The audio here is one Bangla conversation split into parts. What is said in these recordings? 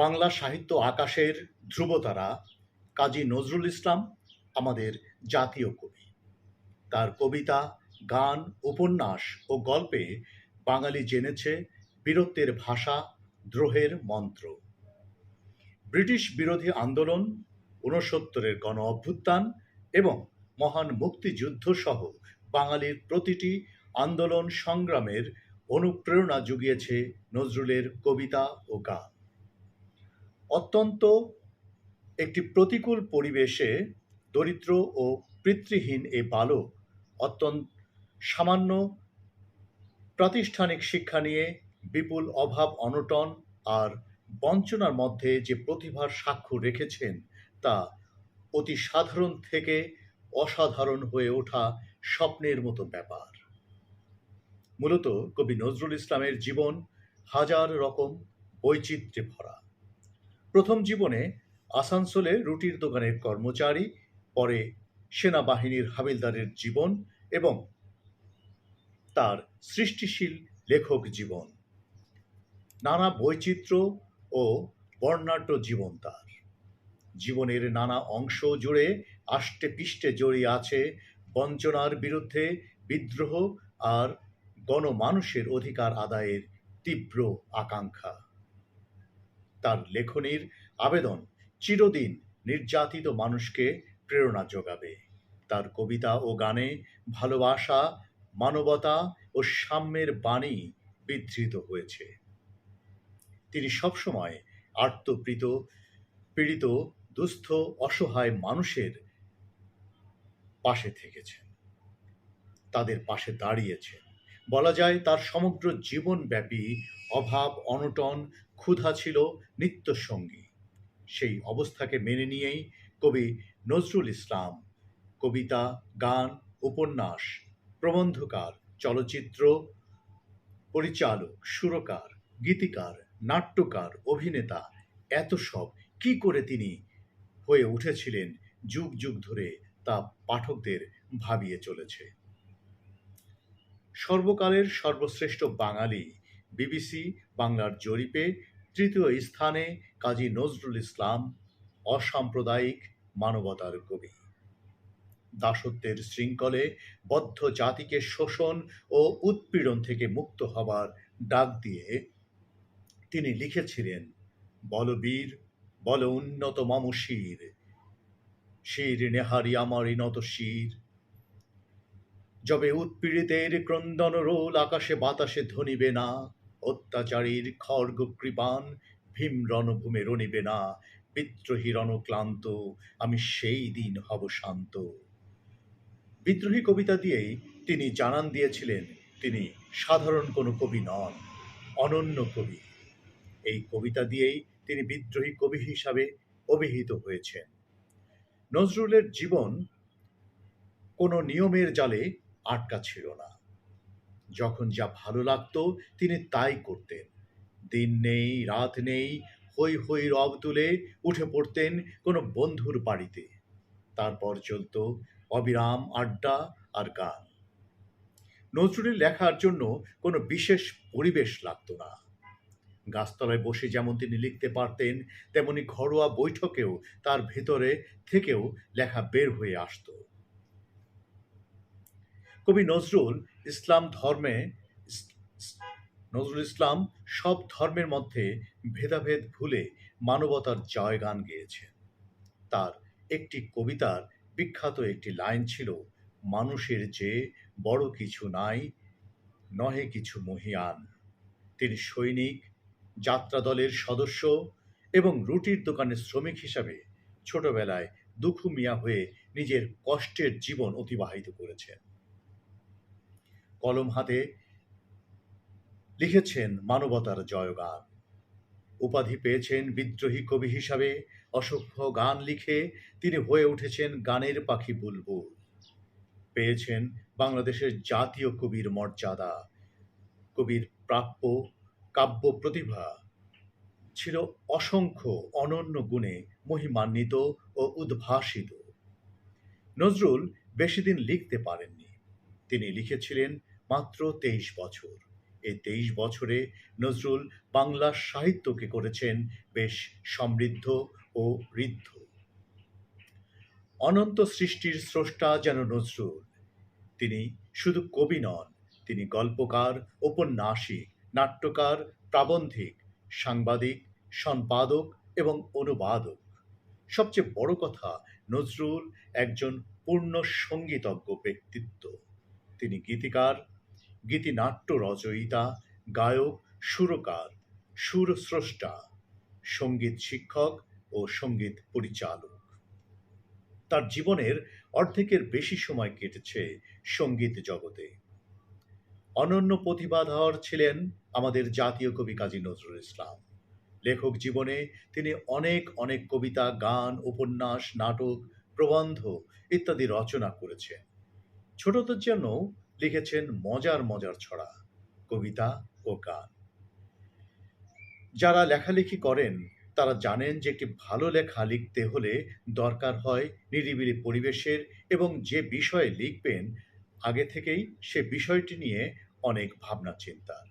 বাংলা সাহিত্য আকাশের ধ্রুবতারা কাজী নজরুল ইসলাম, আমাদের জাতীয় কবি। তার কবিতা, গান, উপন্যাস ও গল্পে বাঙালি জেনেছে বীরত্বের ভাষা, দ্রোহের মন্ত্র। ব্রিটিশ বিরোধী আন্দোলন, ঊনসত্তরের গণ অভ্যুত্থান এবং মহান মুক্তিযুদ্ধ সহ বাঙালির প্রতিটি আন্দোলন সংগ্রামের অনুপ্রেরণা জুগিয়েছে নজরুলের কবিতা ও গান। অত্যন্ত একটি প্রতিকূল পরিবেশে দরিদ্র ও পিতৃহীন এ বালক অত্যন্ত সামান্য প্রাতিষ্ঠানিক শিক্ষা নিয়ে বিপুল অভাব, অনটন আর বঞ্চনার মধ্যে যে প্রতিভার সাক্ষ্য রেখেছেন তা অতি সাধারণ থেকে অসাধারণ হয়ে ওঠা স্বপ্নের মতো ব্যাপার। মূলত কবি নজরুল ইসলামের জীবন হাজার রকম বৈচিত্র্যে ভরা। প্রথম জীবনে আসানসোলে রুটির দোকানের কর্মচারী, পরে সেনাবাহিনীর হাবিলদারের জীবন এবং তার সৃষ্টিশীল লেখক জীবন। নানা বৈচিত্র্য ও বর্ণাঢ্য জীবন তার। জীবনের নানা অংশ জুড়ে আষ্টে পিষ্টে জড়িয়ে আছে বঞ্চনার বিরুদ্ধে বিদ্রোহ আর গণমানুষের অধিকার আদায়ের তীব্র আকাঙ্ক্ষা। তার লেখনীর আবেদন চিরদিন নির্যাতিত মানুষকে প্রেরণা যোগাবে। তার কবিতা ও গানে ভালোবাসা, মানবতা ও সাম্যের বাণী বিধৃত হয়েছে। তিনি সবসময় আর্তপ্রীত, পীড়িত, দুস্থ, অসহায় মানুষের পাশে থেকেছেন। তাদের পাশে দাঁড়িয়েছেন। বলা যায় তার সমগ্র জীবনব্যাপী অভাব, অনটন ক্ষুধা ছিল নিত্যসঙ্গী। সেই অবস্থাকে মেনে নিয়েই কবি নজরুল ইসলাম কবিতা, গান, উপন্যাস, প্রবন্ধকার, চলচ্চিত্র পরিচালক, সুরকার, গীতিকার, নাট্যকার, অভিনেতা, এত সব কি করে তিনি হয়ে উঠেছিলেন যুগ যুগ ধরে তা পাঠকদের ভাবিয়ে চলেছে। সর্বকালের সর্বশ্রেষ্ঠ বাঙালি বিবিসি বাংলার জরিপে তৃতীয় স্থানে কাজী নজরুল ইসলাম, অসাম্প্রদায়িক মানবতার কবি। দাসত্বের শৃঙ্খলে বদ্ধ জাতিকে শোষণ ও উৎপীড়ন থেকে মুক্ত হবার ডাক দিয়ে তিনি লিখেছিলেন, বলবীর, বল উন্নত মম শির শির নেহারি আমারই নত শির। যবে উৎপীড়িতের ক্রন্দন রোল আকাশে বাতাসে ধ্বনিবে না অত্যাচারীর খড়গ কৃপান ভীম রণভূমে রণিবে না, বিদ্রোহী রণক্লান্ত আমি সেই দিন হব শান্ত। বিদ্রোহী কবিতা দিয়েই তিনি জানান দিয়েছিলেন, তিনি সাধারণ কোনো কবি নন, অনন্য কবি। এই কবিতা দিয়েই তিনি বিদ্রোহী কবি হিসাবে অভিহিত হয়েছেন। নজরুলের জীবন কোনো নিয়মের জালে আটকা ছিল না। যখন যা ভালো লাগতো, তিনি তাই করতেন। দিন নেই, রাত নেই হই হই রব তুলে উঠে পড়তেন কোনো বন্ধুর বাড়িতে। তারপর চলতো অবিরাম আড্ডা আর গান। নজরুলের লেখার জন্য কোনো বিশেষ পরিবেশ লাগতো না। গাছতলায় বসে যেমন তিনি লিখতে পারতেন, তেমনি ঘরোয়া বৈঠকেও তার ভেতরে থেকেও লেখা বের হয়ে আসতো। কবি নজরুল ইসলাম ধর্মে নজরুল ইসলাম সব ধর্মের মধ্যে ভেদাভেদ ভুলে মানবতার জয়গান গেয়েছেন। তার একটি কবিতার বিখ্যাত একটি লাইন ছিল, মানুষের যে বড় কিছু নাই, নহে কিছু মহিয়ান। তিনি সৈনিক, যাত্রা দলের সদস্য এবং রুটির দোকানের শ্রমিক হিসাবে ছোটবেলায় দুঃখু মিয়া হয়ে নিজের কষ্টের জীবন অতিবাহিত করেছেন। কলম হাতে লিখেছেন মানবতার জয়গান। উপাধি পেয়েছেন বিদ্রোহী কবি হিসাবে, অসভ্য গান লিখে তিনি হয়ে উঠেছেন গানের পাখি বুলবুল। পেয়েছেন বাংলাদেশের জাতীয় কবির মর্যাদা। কবির প্রাপ্য, কাব্য প্রতিভা ছিল অসংখ্য অনন্য গুণে মহিমান্বিত ও উদ্ভাসিত। নজরুল বেশি দিন লিখতে পারেননি। তিনি লিখেছিলেন মাত্র তেইশ বছর। এই তেইশ বছরে নজরুল বাংলা সাহিত্যকে করেছেন বেশ সমৃদ্ধ ও ঋদ্ধ। অনন্ত সৃষ্টির স্রষ্টা যেন নজরুল। তিনি শুধু কবি নন, তিনি গল্পকার ঔপন্যাসিক নাট্যকার, প্রাবন্ধিক, সাংবাদিক, সম্পাদক এবং অনুবাদক। সবচেয়ে বড় কথা, নজরুল একজন পূর্ণ সঙ্গীতজ্ঞ ব্যক্তিত্ব। তিনি গীতিকার গীতিনাট্য রচয়িতা, গায়ক, সুরকার সুরস্রষ্টা সংগীত শিক্ষক ও সংগীত পরিচালক। তার জীবনের অর্ধেকের বেশি সময় কেটেছে সংগীত জগতে। অনন্য প্রতিভাধর ছিলেন আমাদের জাতীয় কবি কাজী নজরুল ইসলাম। লেখক জীবনে তিনি অনেক অনেক কবিতা, গান, উপন্যাস, নাটক, প্রবন্ধ ইত্যাদি রচনা করেছেন। ছোটদের জন্য লিখেছেন মজার মজার ছড়া, কবিতা ও গান। যারা লেখালেখি করেন, তারা জানেন যে একটি ভালো লেখা লিখতে হলে দরকার হয় নিরিবিলি পরিবেশের এবং যে বিষয়ে লিখবেন, আগে থেকেই সে বিষয়টি নিয়ে অনেক ভাবনা চিন্তার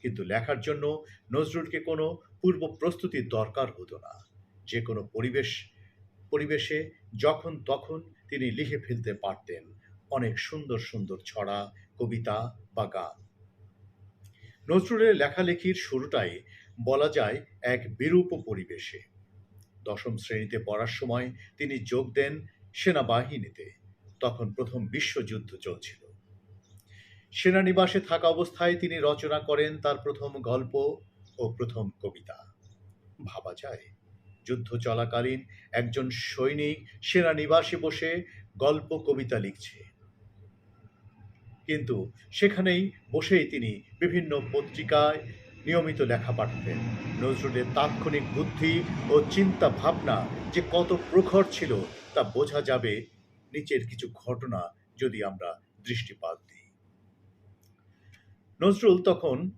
কিন্তু লেখার জন্য নজরুলকে কোনো পূর্ব প্রস্তুতির দরকার হতো না। যে কোনো পরিবেশ, পরিবেশে যখন তখন তিনি লিখে ফেলতে পারতেন। অনেক সুন্দর সুন্দর ছড়া, কবিতা বা গান। নজরুলের লেখালেখির শুরুটাই বলা যায় এক বিরূপ পরিবেশে। দশম শ্রেণীতে পড়ার সময় তিনি যোগ দেন সেনাবাহিনীতে, তখন প্রথম বিশ্বযুদ্ধ চলছিল। সেনানিবাসে থাকা অবস্থায় তিনি রচনা করেন তার প্রথম গল্প ও প্রথম কবিতা। ভাবা যায়, যুদ্ধ চলাকালীন একজন সৈনিক সেনানিবাসে বসে গল্প কবিতা লিখছে। কিন্তু সেখানেই বসেই তিনি বিভিন্ন পত্রিকায় নিয়মিত লেখা পাঠাতেন। নজরুলের তাৎক্ষণিক বুদ্ধি ও চিন্তা ভাবনা যে কত প্রখর ছিল তা বোঝা যাবে নিচের কিছু ঘটনা যদি আমরা দৃষ্টিপাত দিই। নজরুল তখন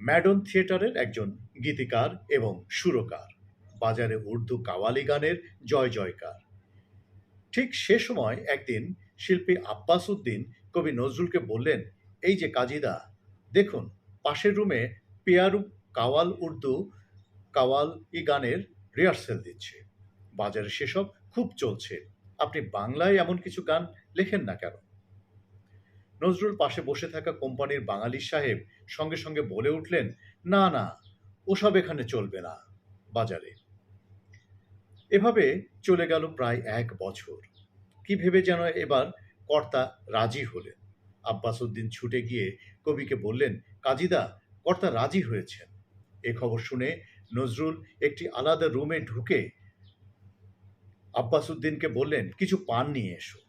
ম্যাডন থিয়েটারের একজন গীতিকার এবং সুরকার। বাজারে উর্দু কাওয়ালি গানের জয় জয়কার ঠিক সে সময় একদিন শিল্পী আব্বাস উদ্দিন কবি নজরুলকে বললেন, এই যে কাজীদা, দেখুন, পাশের রুমে পেয়ারু কাওয়াল উর্দু কাওয়াল ই গানের রিহার্সেল দিচ্ছে। বাজারে সেসব খুব চলছে। আপনি বাংলায় এমন কিছু গান লেখেন না কেন? নজরুল পাশে বসে থাকা কোম্পানির বাঙালি সাহেব সঙ্গে সঙ্গে বলে উঠলেন, না না, ওসব এখানে চলবে না বাজারে। এভাবে চলে গেল প্রায় এক বছর। কি ভেবে যেন এবার কর্তা রাজি হলেন। আব্বাস উদ্দিন ছুটে গিয়ে কবিকে বললেন, কাজীদা, কর্তা রাজি হয়েছেন। এ খবর শুনে নজরুল একটি আলাদা রুমে ঢুকে আব্বাস উদ্দিনকে বললেন, কিছু পান নিয়ে এসো।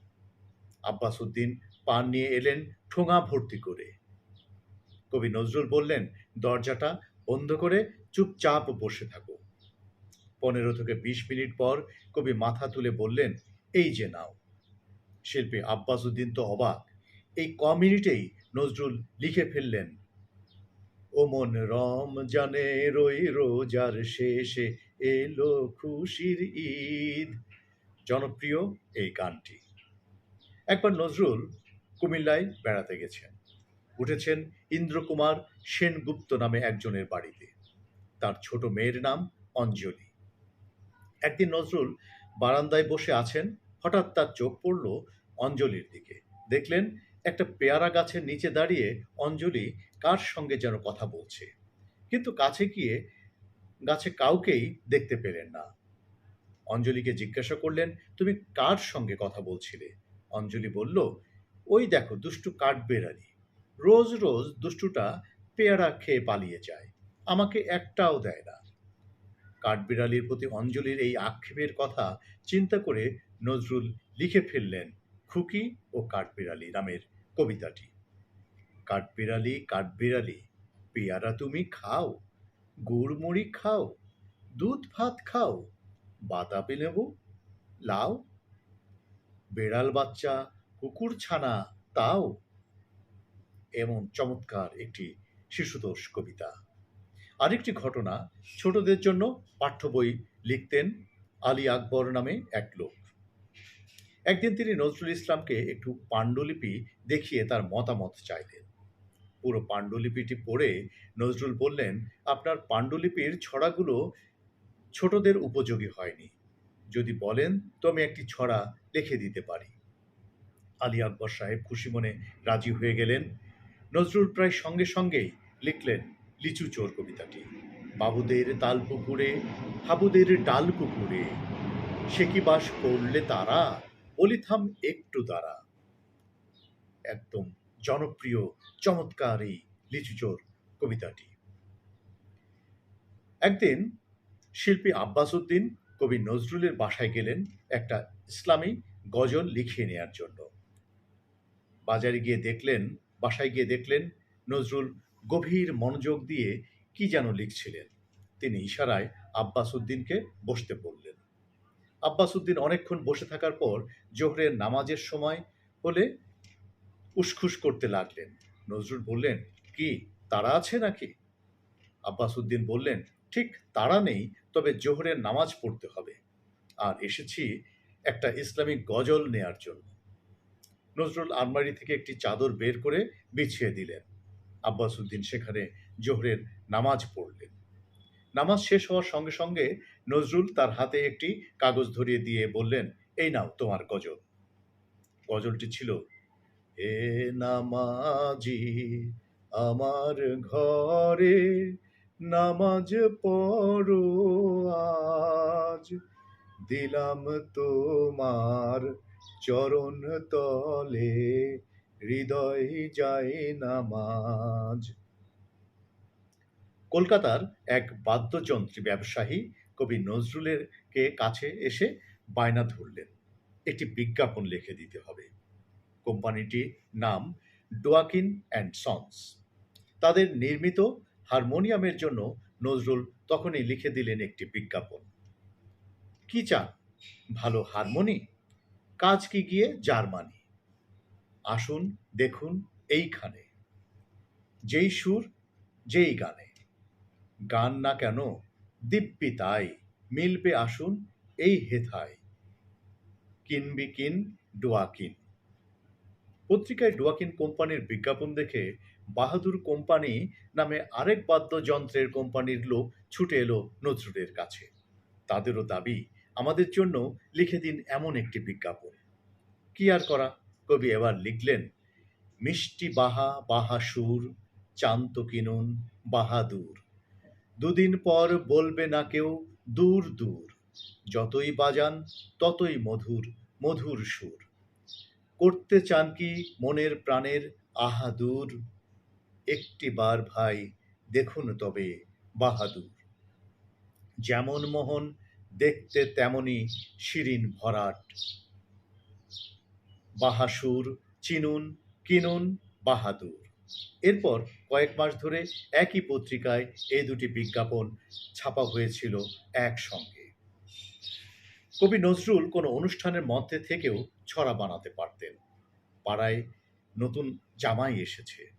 আব্বাস উদ্দিন পান নিয়ে এলেন ঠোঙা ভর্তি করে। কবি নজরুল বললেন, দরজাটা বন্ধ করে চুপচাপ বসে থাকো। পনেরো থেকে বিশ মিনিট পর কবি মাথা তুলে বললেন, এই যে নাও। শিল্পী আব্বাস উদ্দিন তো অবাক। এই ক মিনিটেই নজরুল লিখে ফেললেন। ও মন রম জানে রই রোজার শেষে এলো খুশির ঈদ। জনপ্রিয় এই গানটি। একবার নজরুল কুমিল্লায় বেড়াতে গেছেন। উঠেছেন ইন্দ্রকুমার সেনগুপ্ত নামে একজনের বাড়িতে। তার ছোট মেয়ের নাম অঞ্জলি। একদিন নজরুল বারান্দায় বসে আছেন হঠাৎ তার চোখ পড়ল অঞ্জলির দিকে। দেখলেন, একটা পেয়ারা গাছের নিচে দাঁড়িয়ে অঞ্জলি কার সঙ্গে যেন কথা বলছে। কিন্তু কাছে গিয়ে গাছে কাউকেই দেখতে পেলেন না। অঞ্জলিকে জিজ্ঞাসা করলেন, তুমি কার সঙ্গে কথা বলছিলে? অঞ্জলি বলল, ওই দেখো, দুষ্টু কাঠবেড়ালি। রোজ রোজ দুষ্টুটা পেয়ারা খেয়ে পালিয়ে যায়। আমাকে একটাও দেয় না। কাঠবিড়ালির প্রতি অঞ্জলির এই আক্ষেপের কথা চিন্তা করে নজরুল লিখে ফেললেন খুকি ও কাঠবিড়ালি নামের কবিতাটি। কাঠবিড়ালি কাঠবিড়ালি, পেয়ারা তুমি খাও গুড় মুড়ি খাও, দুধ ভাত খাও, বাতাবি লেবু লাও। বেড়াল বাচ্চা, কুকুর ছানা, তাও। এমন চমৎকার একটি শিশুতোষ কবিতা। আরেকটি ঘটনা ছোটদের জন্য পাঠ্য বই লিখতেন আলী আকবর নামে এক লোক। একদিন তিনি নজরুল ইসলামকে একটু পাণ্ডুলিপি দেখিয়ে তার মতামত চাইলেন। পুরো পাণ্ডুলিপিটি পড়ে নজরুল বললেন, আপনার পাণ্ডুলিপির ছড়াগুলো ছোটদের উপযোগী হয়নি। যদি বলেন তো আমি একটি ছড়া লিখে দিতে পারি। আলী আকবর সাহেব খুশি মনে রাজি হয়ে গেলেন। নজরুল প্রায় সঙ্গে সঙ্গেই লিখলেন লিচু চোর কবিতাটি। বাবুদের তাল পুকুরে, হাবুদের ডাল পুকুরে, সে কি বাস করলে তারা বলিথাম একটু দ্বারা। একদম জনপ্রিয়, চমৎকার এই লিচু চোর কবিতাটি। একদিন শিল্পী আব্বাস উদ্দিন কবি নজরুলের বাসায় গেলেন একটা ইসলামী গজল লিখিয়ে নেয়ার জন্য। বাজারে গিয়ে দেখলেন, বাসায় গিয়ে দেখলেন নজরুল গভীর মনোযোগ দিয়ে কি যেন লিখছিলেন। তিনি ইশারায় আব্বাস উদ্দিনকে বসতে বললেন। আব্বাস উদ্দিন অনেকক্ষণ বসে থাকার পর জোহরের নামাজের সময় হলে উসখুস করতে লাগলেন। নজরুল বললেন, কি, তারা আছে নাকি? আব্বাস উদ্দিন বললেন, ঠিক, তারা নেই, তবে জোহরের নামাজ পড়তে হবে। আর এসেছি একটা ইসলামিক গজল নেয়ার জন্য। নজরুল আলমারি থেকে একটি চাদর বের করে বিছিয়ে দিলেন। আব্বাস উদ্দিন সেখানে জোহরের নামাজ পড়লেন। নামাজ শেষ হওয়ার সঙ্গে সঙ্গে নজরুল তার হাতে একটি কাগজ ধরিয়ে দিয়ে বললেন, এই নাও তোমার গজল। গজলটি ছিল এ নামাজি, আমার ঘরে নামাজ পড়ো আজ। দিলাম তোমার চরণ তলে, হৃদয় যায় নামাজ। কলকাতার এক বাদ্যযন্ত্রী ব্যবসায়ী কবি নজরুলের কে কাছে এসে বায়না ধরলেন। একটি বিজ্ঞাপন লিখে দিতে হবে। কোম্পানিটির নাম ডোয়াকিন অ্যান্ড সন্স। তাদের নির্মিত হারমোনিয়ামের জন্য নজরুল তখনই লিখে দিলেন একটি বিজ্ঞাপন। কি চান? ভালো হারমোনি? কাজ কি গিয়ে জার্মানি আসুন দেখুন এইখানে। যেই সুর, যেই গানে। গান না কেন? দিব্যি তাই, মিলবে আসুন এই হেথায় কিনবি কিন ডোয়াকিন পত্রিকায় ডোয়াকিন কোম্পানির বিজ্ঞাপন দেখে বাহাদুর কোম্পানি নামে আরেক বাদ্যযন্ত্রের কোম্পানির লোক ছুটে এলো নজরুলের কাছে। তাদেরও দাবি, আমাদের জন্য লিখে দিন এমন একটি বিজ্ঞাপন। কি আর করা? কবি এবার লিখলেন, মিষ্টি বাহা বাহা সুর, চান্ত কিনুন, বাহাদুর। দুদিন পর বলবে না কেউ, দূর দূর। যতই বাজান, ততই মধুর মধুর সুর। করতে চান কি মনের প্রাণের? আহাদুর একটি বার ভাই, দেখুন তবে, বাহাদুর। যেমন মোহন, দেখতে তেমনি শিরিন ভরাট। বাহাসুর, চিনুন, কিনুন, বাহাদুর। এরপর কয়েক মাস ধরে একই পত্রিকায় এই দুটি বিজ্ঞাপন ছাপা হয়েছিল একসঙ্গে। কবি নজরুল কোনো অনুষ্ঠানের মধ্যে থেকেও ছড়া বানাতে পারতেন। পাড়ায় নতুন জামাই এসেছে।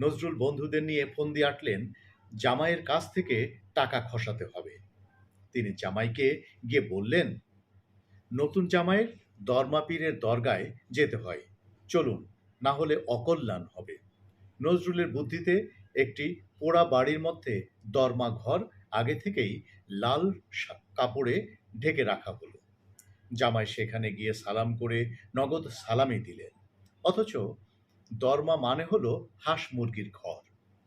নজরুল বন্ধুদের নিয়ে ফন্দি আটলেন, জামাইয়ের কাছ থেকে টাকা খসাতে হবে। তিনি জামাইকে গিয়ে বললেন, নতুন জামাইয়ের দরমাপীরের দরগায় যেতে হয়। চলুন, না হলে অকল্যাণ হবে। নজরুলের বুদ্ধিতে একটি পোড়া বাড়ির মধ্যে দরমা ঘর আগে থেকেই লাল কাপড়ে ঢেকে রাখা হলো। জামাই সেখানে গিয়ে সালাম করে নগদ সালামি দিলেন। অথচ দরমা মানে হলো হাঁস মুরগির ঘর।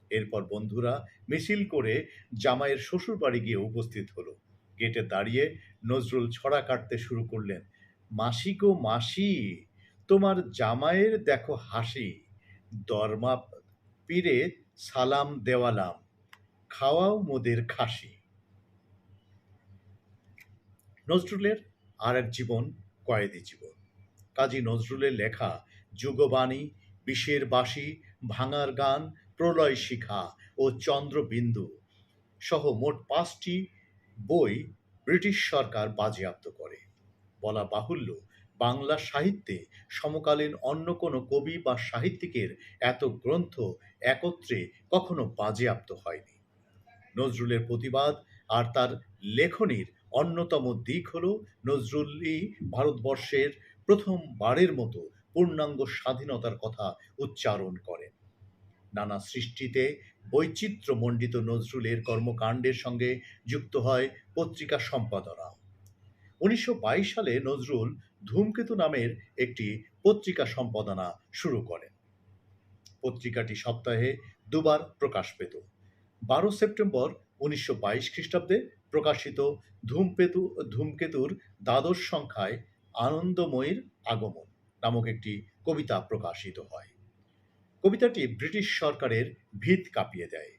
এরপর বন্ধুরা মিছিল করে জামাইয়ের শ্বশুর বাড়ি গিয়ে উপস্থিত হলো। গেটে দাঁড়িয়ে নজরুল ছড়া কাটতে শুরু করলেন মাসি গো মাসি, তোমার জামাইয়ের দেখো হাসি, দরমা পীরে সালাম দেওয়ালাম, খাওয়াও মোদের খাসি। নজরুলের আর এক জীবন কয়েদি জীবন। কাজী নজরুলের লেখা যুগবাণী, বিষের বাসি ভাঙার গান, প্রলয় শিখা ও চন্দ্রবিন্দু সহ মোট পাঁচটি বই ব্রিটিশ সরকার বাজেয়াপ্ত করে। বলা বাহুল্য বাংলা সাহিত্যে সমকালীন অন্য কোনো কবি বা সাহিত্যিকের এত গ্রন্থ একত্রে কখনো বাজেয়াপ্ত হয়নি। নজরুলের প্রতিবাদ আর তার লেখনীর অন্যতম দিক হল নজরুলই ভারতবর্ষের প্রথমবারের মতো পূর্ণাঙ্গ স্বাধীনতার কথা উচ্চারণ করেন। নানা সৃষ্টিতে বৈচিত্র্যমণ্ডিত নজরুলের কর্মকাণ্ডের সঙ্গে যুক্ত হয় পত্রিকা সম্পাদনা উনিশশো বাইশ সালে নজরুল ধূমকেতু নামের একটি পত্রিকা সম্পাদনা শুরু করেন। পত্রিকাটি সপ্তাহে দুবার প্রকাশ পেত। বারো সেপ্টেম্বর উনিশশো বাইশ খ্রিস্টাব্দে প্রকাশিত ধূমকেতু, ধূমকেতুর দ্বাদশ সংখ্যায় আনন্দময়ীর আগমন নামক একটি কবিতা প্রকাশিত হয়। কবিতাটি ব্রিটিশ সরকারের ভিত কাঁপিয়ে দেয়।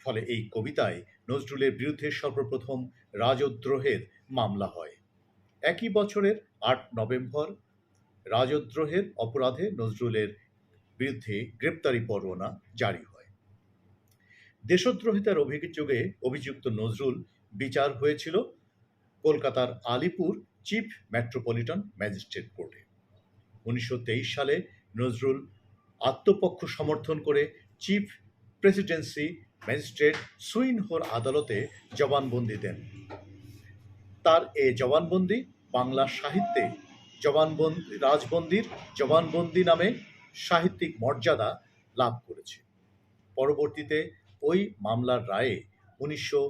ফলে এই কবিতায় নজরুলের বিরুদ্ধে সর্বপ্রথম রাজদ্রোহের মামলা হয়। একই বছরের আট নভেম্বর রাজদ্রোহের অপরাধে নজরুলের বিরুদ্ধে গ্রেপ্তারি পরোয়ানা জারি হয়। দেশদ্রোহিতার অভিযোগে অভিযুক্ত নজরুল বিচার হয়েছিল কলকাতার আলিপুর চিফ মেট্রোপলিটন ম্যাজিস্ট্রেট কোর্টে। উনিশশো তেইশ সালে নজরুল আত্মপক্ষ সমর্থন করে চিফ প্রেসিডেন্সি ম্যাজিস্ট্রেট সুইনহোর আদালতে জবানবন্দি দেন। তার এ জবানবন্দি বাংলা সাহিত্যে জবানবন্দি, রাজবন্দির জবানবন্দি নামে সাহিত্যিক মর্যাদা লাভ করেছে। পরবর্তীতে ওই মামলার রায়ে উনিশশো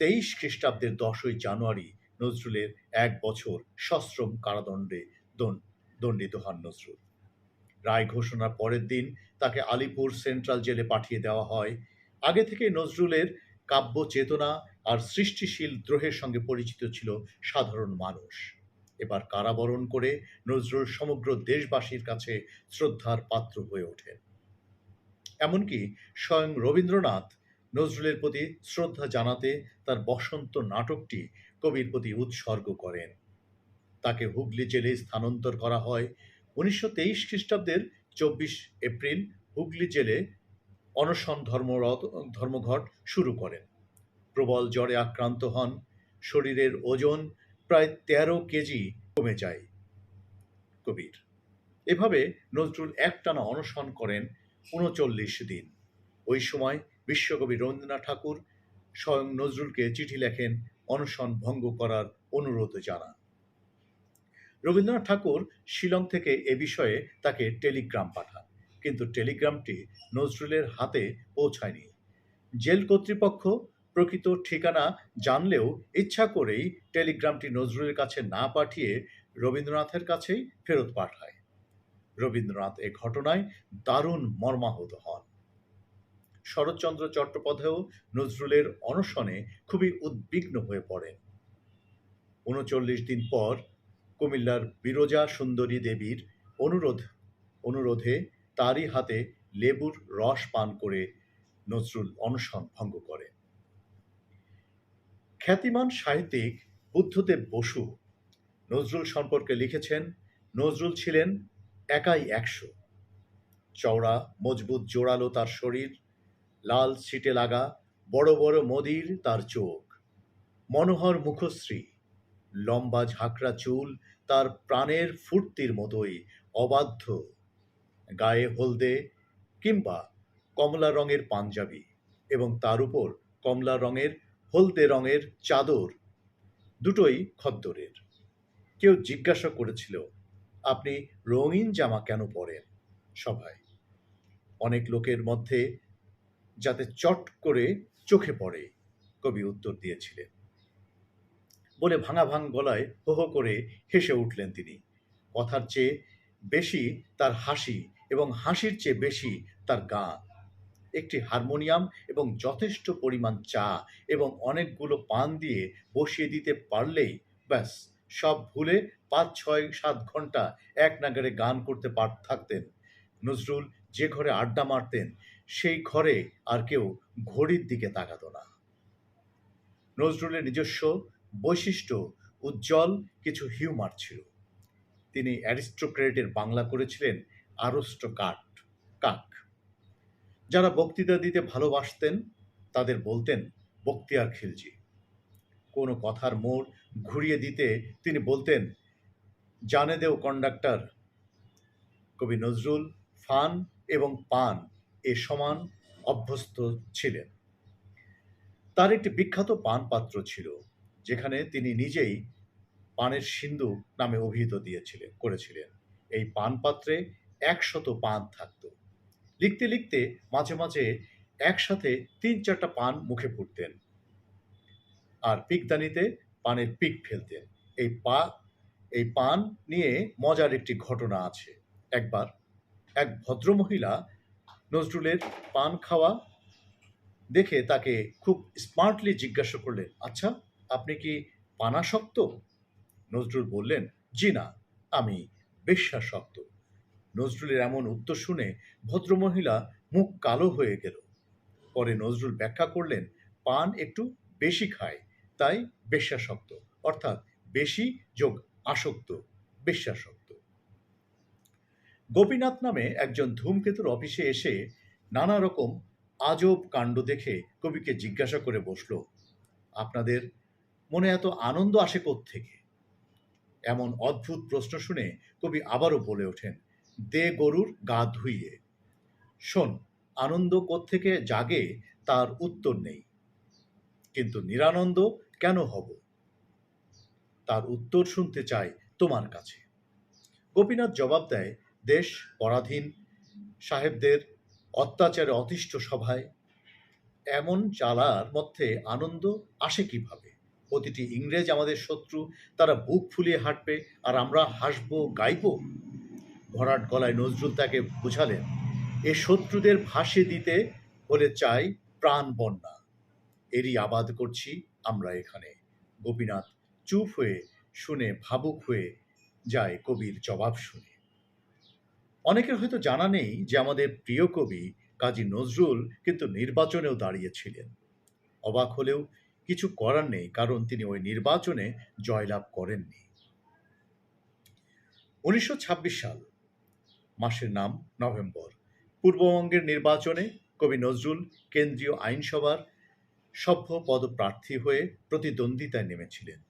তেইশ খ্রিস্টাব্দের দশই জানুয়ারি নজরুলের এক বছর সশ্রম কারাদণ্ডে দণ্ডিত হন নজরুল। রায় ঘোষণার পরের দিন তাকে আলিপুর সেন্ট্রাল জেলে পাঠিয়ে দেওয়া হয়। আগে থেকে নজরুলের কাব্য চেতনা আর সৃষ্টিশীল দ্রোহের সঙ্গে পরিচিত ছিল সাধারণ মানুষ। এবার কারাবরণ করে নজরুল সমগ্র দেশবাসীর কাছে শ্রদ্ধার পাত্র হয়ে ওঠেন। এমনকি স্বয়ং রবীন্দ্রনাথ নজরুলের প্রতি শ্রদ্ধা জানাতে তার বসন্ত নাটকটি কবির প্রতি উৎসর্গ করেন। তাকে হুগলি জেলে স্থানান্তর করা হয় উনিশশো তেইশ খ্রিস্টাব্দের চব্বিশ এপ্রিল হুগলি জেলে অনশন ধর্মরত ধর্মঘট শুরু করেন। প্রবল জ্বরে আক্রান্ত হন। শরীরের ওজন প্রায় তেরো কেজি কমে যায়। কবির, এভাবে নজরুল একটানা অনশন করেন উনচল্লিশ দিন। ওই সময় বিশ্বকবি রবীন্দ্রনাথ ঠাকুর স্বয়ং নজরুলকে চিঠি লেখেন অনশন ভঙ্গ করার অনুরোধ জানান। রবীন্দ্রনাথ ঠাকুর শিলং থেকে এ বিষয়ে তাকে টেলিগ্রাম পাঠান, কিন্তু টেলিগ্রামটি নজরুলের হাতে পৌঁছায়নি। জেল কর্তৃপক্ষ প্রকৃত ঠিকানা জানলেও ইচ্ছা করেই টেলিগ্রামটি নজরুলের কাছে না পাঠিয়ে রবীন্দ্রনাথের কাছেই ফেরত পাঠায়। রবীন্দ্রনাথ এ ঘটনায় দারুণ মর্মাহত হন। শরৎচন্দ্র চট্টোপাধ্যায়ও নজরুলের অনশনে খুবই উদ্বিগ্ন হয়ে পড়েন। উনচল্লিশ দিন পর কুমিল্লার বিরজা সুন্দরী দেবীর অনুরোধ, অনুরোধে তারই হাতে লেবুর রস পান করে নজরুল অনশন ভঙ্গ করে খ্যাতিমান সাহিত্যিক বুদ্ধদেব বসু নজরুল সম্পর্কে লিখেছেন, নজরুল ছিলেন একাই একশো। চওড়া, মজবুত জোড়ালো তার শরীর, লাল ছিটে লাগা, বড় বড় মদির তার চোখ। মনোহর মুখশ্রী, লম্বা ঝাঁকড়া চুল তার প্রাণের ফুর্তির মতোই অবাধ্য। গায়ে হলদে কিংবা কমলা রঙের পাঞ্জাবি এবং তার উপর কমলা রঙের হলদে রঙের চাদর দুটোই খদ্দরের। কেউ জিজ্ঞাসা করেছিল, আপনি রঙিন জামা কেন পরেন সভায়? অনেক লোকের মধ্যে যাতে চট করে চোখে পড়ে, কবি উত্তর দিয়েছিলেন। বলে ভাঙা ভাঙ গলায় হো হো করে হেসে উঠলেন তিনি। কথার চেয়ে বেশি তার হাসি এবং হাসির চেয়ে বেশি তার গান একটি হারমোনিয়াম এবং যথেষ্ট পরিমাণ চা এবং অনেকগুলো পান দিয়ে বসিয়ে দিতে পারলেই ব্যাস, সব ভুলে পাঁচ, ছয়, সাত ঘণ্টা এক নাগারে গান করতে পার, থাকতেন। নজরুল যে ঘরে আড্ডা মারতেন, সেই ঘরে আর কেউ ঘড়ির দিকে তাকাতো না। নজরুলের নিজস্ব বৈশিষ্ট্য, উজ্জ্বল কিছু হিউমার ছিল। তিনি অ্যারিস্টোক্রেটের বাংলা করেছিলেন কাঠ কাক। যারা বক্তৃতা দিতে ভালোবাসতেন, তাদের বলতেন বক্তিয়ার খিলজি। কোনো কথার মোড় ঘুরিয়ে দিতে তিনি বলতেন, জানে দেও কন্ডাক্টর। কবি নজরুল ফান এবং পান এ সমান অভ্যস্ত ছিলেন। তার একটি বিখ্যাত পান পাত্র ছিল, যেখানে তিনি নিজেই পানের সিন্ধু নামে অভিহিত দিয়েছিলেন, করেছিলেন। এই পান পাত্রে একশত পান থাকত। লিখতে লিখতে মাঝে মাঝে একসাথে তিন চারটা পান মুখে পুড়তেন। আর পিকদানিতে পানের পিক ফেলতেন। এই পা, এই পান নিয়ে মজার একটি ঘটনা আছে। একবার এক ভদ্রমহিলা নজরুলের পান খাওয়া দেখে তাকে খুব স্মার্টলি জিজ্ঞাসা করলেন আচ্ছা আপনি কি পানাসক্ত নজরুল বললেন, জি না, আমি বিশ্বাসক্ত নজরুলের এমন উত্তর শুনে ভদ্রমহিলা মুখ কালো হয়ে গেল। পরে নজরুল ব্যাখ্যা করলেন, পান একটু বেশি খায়, তাই বেশ্যাসক্ত। অর্থাৎ বেশি যোগ আসক্ত, বেশ্যাসক্ত। গোপীনাথ নামে একজন ধূমকেতুর অফিসে এসে নানা রকম আজব কাণ্ড দেখে কবিকে জিজ্ঞাসা করে বসল, আপনাদের মনে এত আনন্দ আসে থেকে এমন অদ্ভুত প্রশ্ন শুনে কবি আবারও বলে ওঠেন দে গরুর গা ধুইয়ে। শোন, আনন্দ থেকে জাগে তার উত্তর নেই। কিন্তু নিরানন্দ কেন হব? তার উত্তর শুনতে চাই তোমার কাছে। গোপীনাথ জবাব দেয়, দেশ পরাধীন, সাহেবদের অত্যাচারে অতিষ্ঠ সভায়। এমন চালার মধ্যে আনন্দ আসে কীভাবে? প্রতিটি ইংরেজ আমাদের শত্রু, তারা বুক ফুলিয়ে হাঁটবে, আর আমরা হাসবো, গাইবো? ভরাট গলায় নজরুল তাকে বুঝালেন, এ শত্রুদের ভাসিয়ে দিতে হলে চাই প্রাণ বন্যা। এরই আবাদ করছি আমরা এখানে। গোপীনাথ চুপ হয়ে শুনে ভাবুক হয়ে যায় কবির জবাব শুনে। অনেকের হয়তো জানা নেই যে আমাদের প্রিয় কবি কাজী নজরুল কিন্তু নির্বাচনেও দাঁড়িয়েছিলেন। অবাক হলেও কিছু করার নেই, কারণ তিনি ওই নির্বাচনে জয়লাভ করেননি। উনিশশো ছাব্বিশ সাল মাসের নাম নভেম্বর। পূর্ববঙ্গের নির্বাচনে কবি নজরুল কেন্দ্রীয় আইনসভার সভ্য পদপ্রার্থী হয়ে প্রতিদ্বন্দ্বিতায় নেমেছিলেন।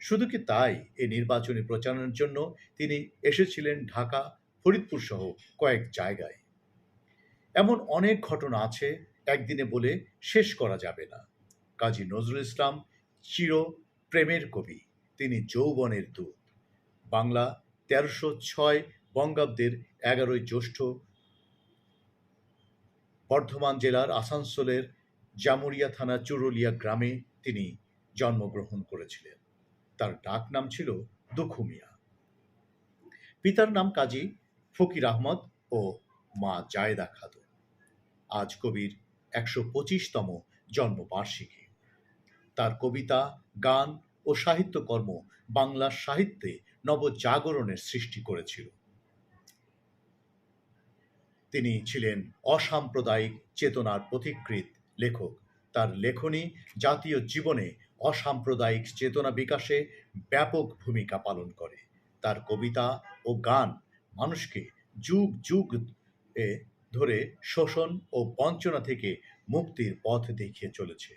শুধু কি তাই এই নির্বাচনী প্রচারণার জন্য তিনি এসেছিলেন ঢাকা, ফরিদপুর সহ কয়েক জায়গায়? এমন অনেক ঘটনা আছে, একদিনে বলে শেষ করা যাবে না। কাজী নজরুল ইসলাম চির প্রেমের কবি, তিনি যৌবনের দূত। বাংলা তেরোশো ছয় বঙ্গাব্দের এগারোই জ্যৈষ্ঠ বর্ধমান জেলার আসানসোলের জামুরিয়া থানা চুরুলিয়া গ্রামে তিনি জন্মগ্রহণ করেছিলেন। তার ডাক নাম ছিল দুখু মিয়া পিতার নাম কাজী ফকির আহমদ ও মা জায়দা খাতুন। আজ কবির একশো পঁচিশতম জন্মবার্ষিকী। তার কবিতা, গান ও সাহিত্যকর্ম বাংলা সাহিত্যে নবজাগরণের সৃষ্টি করেছিল। তিনি ছিলেন অসাম্প্রদায়িক চেতনার পথিকৃত লেখক। তার লেখনী জাতীয় জীবনে অসাম্প্রদায়িক চেতনা বিকাশে ব্যাপক ভূমিকা পালন করে। তার কবিতা ও গান মানুষকে যুগ যুগ এ ধরে শোষণ ও বঞ্চনা থেকে মুক্তির পথ দেখিয়ে চলেছে।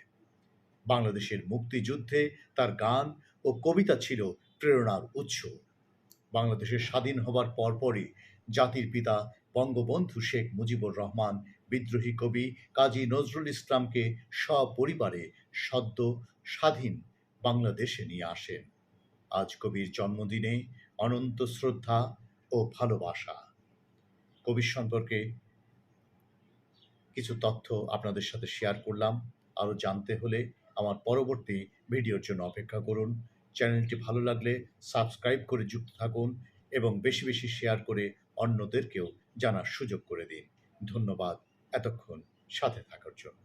বাংলাদেশের মুক্তিযুদ্ধে তার গান ও কবিতা ছিল প্রেরণার উৎস। বাংলাদেশের স্বাধীন হবার পরপরই জাতির পিতা বঙ্গবন্ধু শেখ মুজিবুর রহমান, বিদ্রোহী কবি কাজী নজরুল ইসলামকে সপরিবারে সদ্য স্বাধীন বাংলাদেশে নিয়ে আসেন। আজ কবির জন্মদিনে অনন্ত শ্রদ্ধা ও ভালোবাসা। কবির সম্পর্কে কিছু তথ্য আপনাদের সাথে শেয়ার করলাম। আরও জানতে হলে আমার পরবর্তী ভিডিওর জন্য অপেক্ষা করুন। চ্যানেলটি ভালো লাগলে সাবস্ক্রাইব করে যুক্ত থাকুন এবং বেশি বেশি শেয়ার করে অন্যদেরকেও জানার সুযোগ করে দিন। ধন্যবাদ। এতক্ষণ সাথে থাকার জন্য।